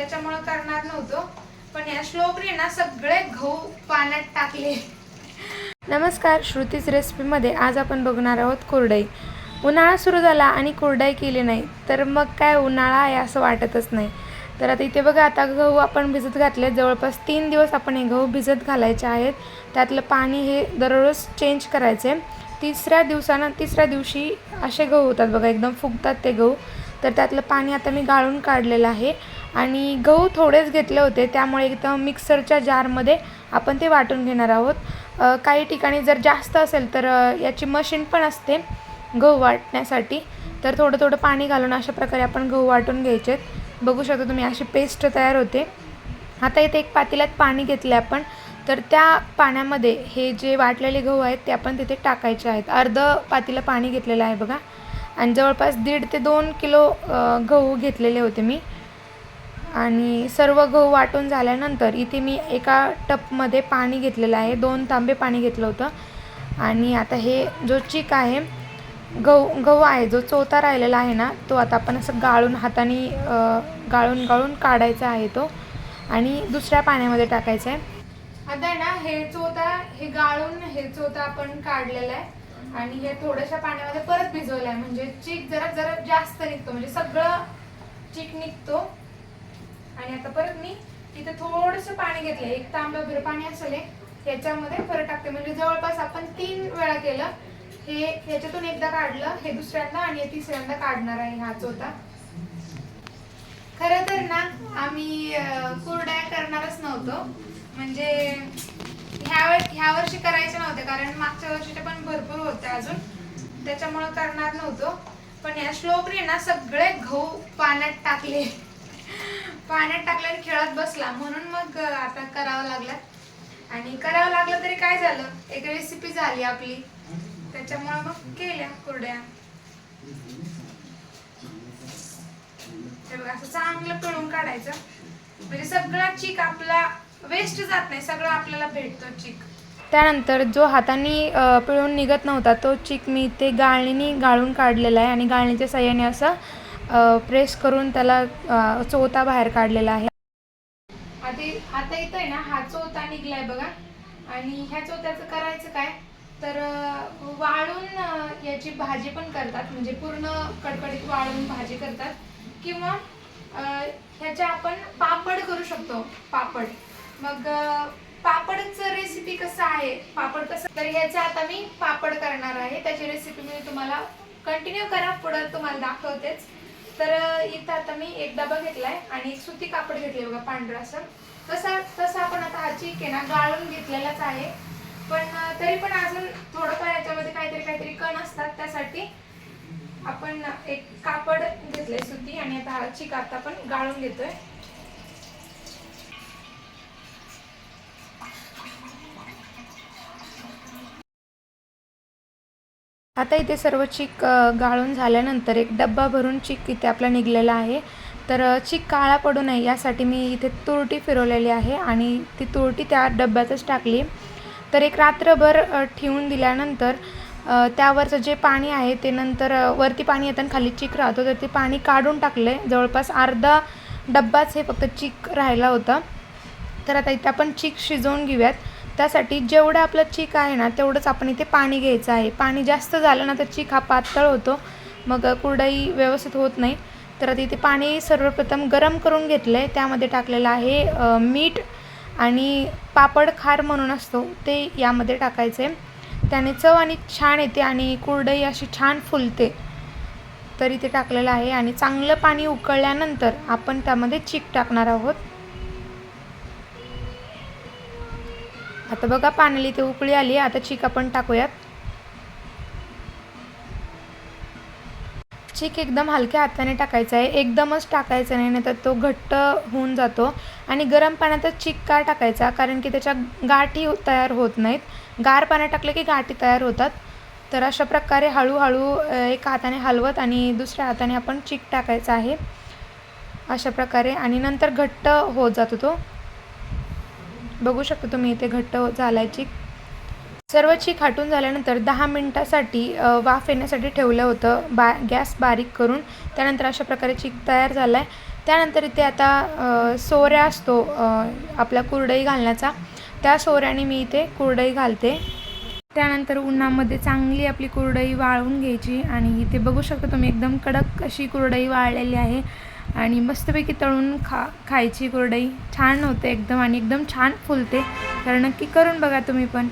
त्याच्यामुळं करणार नव्हतो. पण या श्लोकने ना सगळे गहू पाण्यात टाकले. नमस्कार श्रुतीज रेसिपीमध्ये आज आपण बघणार आहोत कुरडई. उन्हाळा सुरू झाला आणि कुरडई केली नाही तर मग काय उन्हाळा आहे असं वाटतच नाही. तर आता इथे बघा आता गहू आपण भिजत घातले. जवळपास तीन दिवस आपण हे गहू भिजत घालायचे आहेत. त्यातलं पाणी हे दररोज चेंज करायचे. तिसऱ्या दिवसानं तिसऱ्या दिवशी असे गहू होतात बघा एकदम फुगतात ते गहू. तर त्यातलं पाणी आता मी गाळून काढलेलं आहे. आणि गहू थोडेच घेतले होते त्यामुळे एकदम मिक्सरच्या जारमध्ये आपण ते वाटून घेणार आहोत. काही ठिकाणी जर जास्त असेल तर याची मशीन पण असते गहू वाटण्यासाठी. तर थोडं थोडं पाणी घालून अशा प्रकारे आपण गहू वाटून घ्यायचे बघू शकता तुम्ही अशी पेस्ट तयार होते. आता इथे एक पातेल्यात पाणी घेतलं आपण. तर त्या पाण्यामध्ये हे जे वाटलेले गहू आहेत ते आपण तिथे टाकायचे आहेत. अर्ध पातेलं पाणी घेतलेलं आहे बघा. आणि जवळपास दीड ते दोन किलो गहू घेतलेले होते मी. आणि सर्व गहू वाटून झाल्यानंतर इथे मी एका टपमध्ये पाणी घेतलेलं आहे. दोन तांबे पाणी घेतलं होतं. आणि आता हे जो चिक आहे गहू गहू आहे जो चोथा राहिलेला आहे ना तो आता आपण असं गाळून हाताने गाळून गाळून काढायचा आहे तो. आणि दुसऱ्या पाण्यामध्ये टाकायचा आहे आता आहे ना हे चोथा हे गाळून हे चोथा आपण काढलेला आहे. आणि हे थोड्याशा पाण्यामध्ये परत भिजवलं आहे म्हणजे चिक जरा जरा जास्त निघतो. म्हणजे सगळं चिक निघतो. आणि आता परत मी इथे थोडंसं पाणी घेतलं. एक तांब्या भर पाणी असेल हे, ह्याच्यामध्ये परत टाकते. म्हणजे जवळपास आपण तीन वेळा केलं. हे ह्याच्यातून एकदा काढलं हे दुसऱ्यांदा आणि तिसऱ्यांदा काढणार आहे हा होता. खरं तर ना आम्ही कुरड्या करणारच नव्हतो. म्हणजे ह्या ह्या वर्षी करायचे नव्हते कारण मागच्या वर्षीचे पण भरपूर होते अजून. त्याच्यामुळं करणार नव्हतो. पण या श्लोकने ना सगळे गहू पाण्यात टाकले. पाण्यात टाकलं आणि खेळत बसला. म्हणून मग आता करावं लागलं. आणि करावं लागलं तरी काय झालं? एक रेसिपी झाली आपली. त्याच्यामुळे मग केल्या कुरड्या. बघा असं चांगलं पिळून काढायचं. म्हणजे सगळा चीक आपला वेस्ट जात नाही. सगळं आपल्याला भेटतो चीक. त्यानंतर जो हाताने पिळून निघत नव्हता तो चिक मी ते गाळणीने गाळून काढलेला आहे. आणि गाळणीच्या सहाय्याने असं प्रेस करून त्याला चोथा बाहेर काढलेला आहे. आधी आता इथं आहे ना हा चोथा निघलाय बघा. आणि ह्या चोथ्याचं करायचं काय? तर वाळून याची भाजी पण करतात. म्हणजे पूर्ण कडकडीत वाळून भाजी करतात. किंवा ह्याचे ह्याच्या आपण पापड करू शकतो. पापड. मग पापडचं रेसिपी कसं आहे? पापड कसं? तर ह्याचं आता मी पापड करणार आहे. त्याची रेसिपी मी तुम्हाला कंटिन्यू करा. पुढं तुम्हाला दाखवतेच. तर इथं आता मी एक डबा घेतलाय आणि एक सुती कापड घेतले बघा पांढरा असं. तसा तसं आपण आता हा चिक आहे ना गाळून घेतलेलाच आहे. पण तरी पण अजून थोडंफार याच्यामध्ये काहीतरी काहीतरी कण असतात. त्यासाठी आपण एक कापड घेतलंय सुती आणि आता हा चिक आता आपण गाळून घेतोय. आता इथे सर्व चिक गाळून झाल्यानंतर एक डब्बा भरून चिक इथे आपला निघलेला आहे. तर चीक चिक काळा पडू नये यासाठी मी इथे तुरटी फिरवलेली आहे आणि ती तुरटी त्या डब्यातच टाकली. तर एक रात्रभर ठेवून दिल्यानंतर त्यावरचं जे पाणी आहे ते नंतर वरती पाणी येतं आणि खाली चिक राहतो. तर ते पाणी काढून टाकलं आहे जवळपास अर्धा डब्बाच हे फक्त चिक राहिला होता. तर आता इथे आपण चिक शिजवून घेऊयात. त्यासाठी जेवढं आपलं चीक आहे ना तेवढंच आपण इथे पाणी घ्यायचं आहे. पाणी जास्त झालं ना तर चीक हा पातळ होतो. मग कुरडई व्यवस्थित होत नाही. तर आता इथे पाणी सर्वप्रथम गरम करून घेतलं आहे त्यामध्ये टाकलेलं आहे मीठ आणि पापड खार म्हणून असतो ते यामध्ये टाकायचं आहे त्याने चव आणि छान येते आणि कुरडई अशी छान फुलते. तर इथे टाकलेलं आहे आणि चांगलं पाणी उकळल्यानंतर आपण त्यामध्ये चीक टाकणार आहोत. आता बघा पाण्याला इथे उकळी आली आता चिक आपण टाकूयात. चिक एकदम हलक्या हाताने टाकायचं आहे. एकदमच टाकायचं नाही नाहीतर तो घट्ट होऊन जातो. आणि गरम पाण्यातच चिक का टाकायचा? कारण की त्याच्या गाठी तयार होत नाहीत. गार पाण्यात टाकलं की गाठी तयार होतात. तर अशा प्रकारे हळूहळू एका हाताने हलवत आणि दुसऱ्या हाताने आपण चिक टाकायचा आहे. अशा प्रकारे. आणि नंतर घट्ट होत जातो तो. बघू शकता तुम्ही इथे घट्ट झालाय सर्व चीक हाटून झाल्यानंतर दहा मिनटासाठी वाफ येण्यासाठी ठेवलं होतं. बा गॅस बारीक करून त्यानंतर अशा प्रकारे चीक तयार झाला आहे त्यानंतर इथे आता सोऱ्या असतो आपला कुरडई घालण्याचा. त्या सोऱ्याने मी इथे कुरडई घालते. त्यानंतर उन्हामध्ये चांगली आपली कुरडई वाळवून घ्यायची आणि इथे बघू शकता तुम्ही एकदम कडक अशी कुरडई वाळलेली आहे. आणि मस्तपैकी तळून खा खायची कुरडई छान होते एकदम आणि एकदम छान फुलते. तर नक्की करून बघा तुम्ही पण.